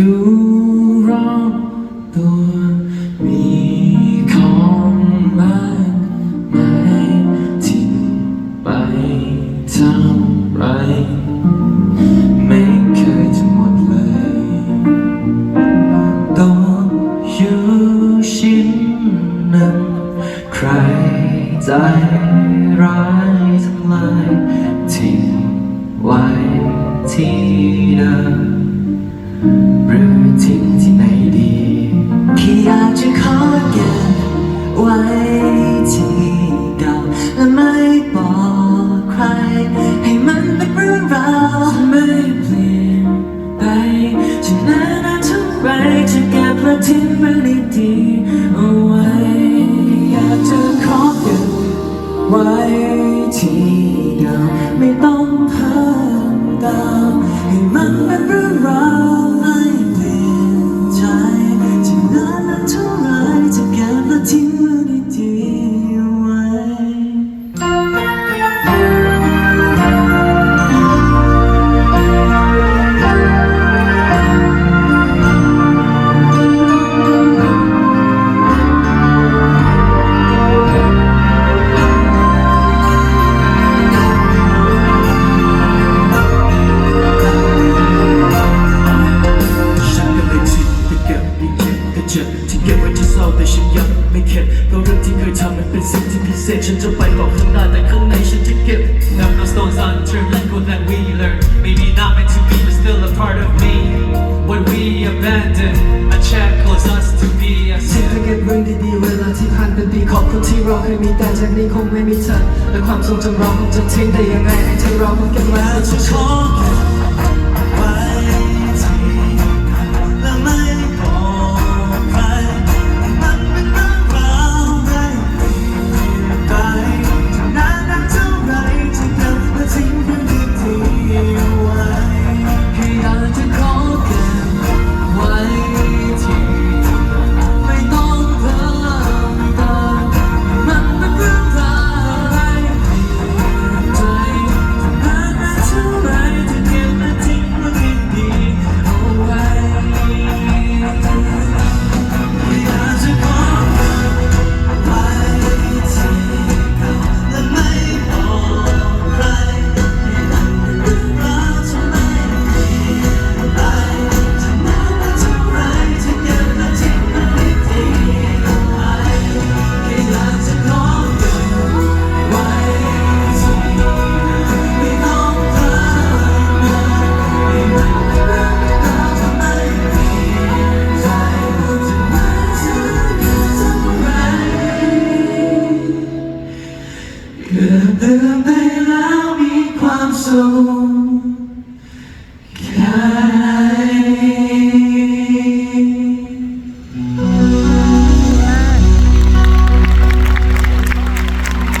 ดูรอบตัวมีของมากมายที่ไปทำไร ไรจะเก็บและทิ้งเรื่องดีเอาไว้ อยากจะขอเก็บไว้ที่เดิมไม่ต้องเพิ่มตามให้มันเป็นรื่ มันเป็นสิ่งที่พิเศษฉันจะไปต่อข้างหน้าแต่ข้างในฉันจะเก็บ Have no stones unturned language that we learn Maybe not meant to be but still a part of me What we abandon a check calls us to be a sin เก็บเรื่องดีๆเวลาที่ผ่านเป็นปีขอบคุณที่เราเคยมีแต่จากนี้คงไม่มีเธอและความทรงจำเราคงจะทิ้งแต่ยังไงในที่เราคงเก็บมาจะขอ soon.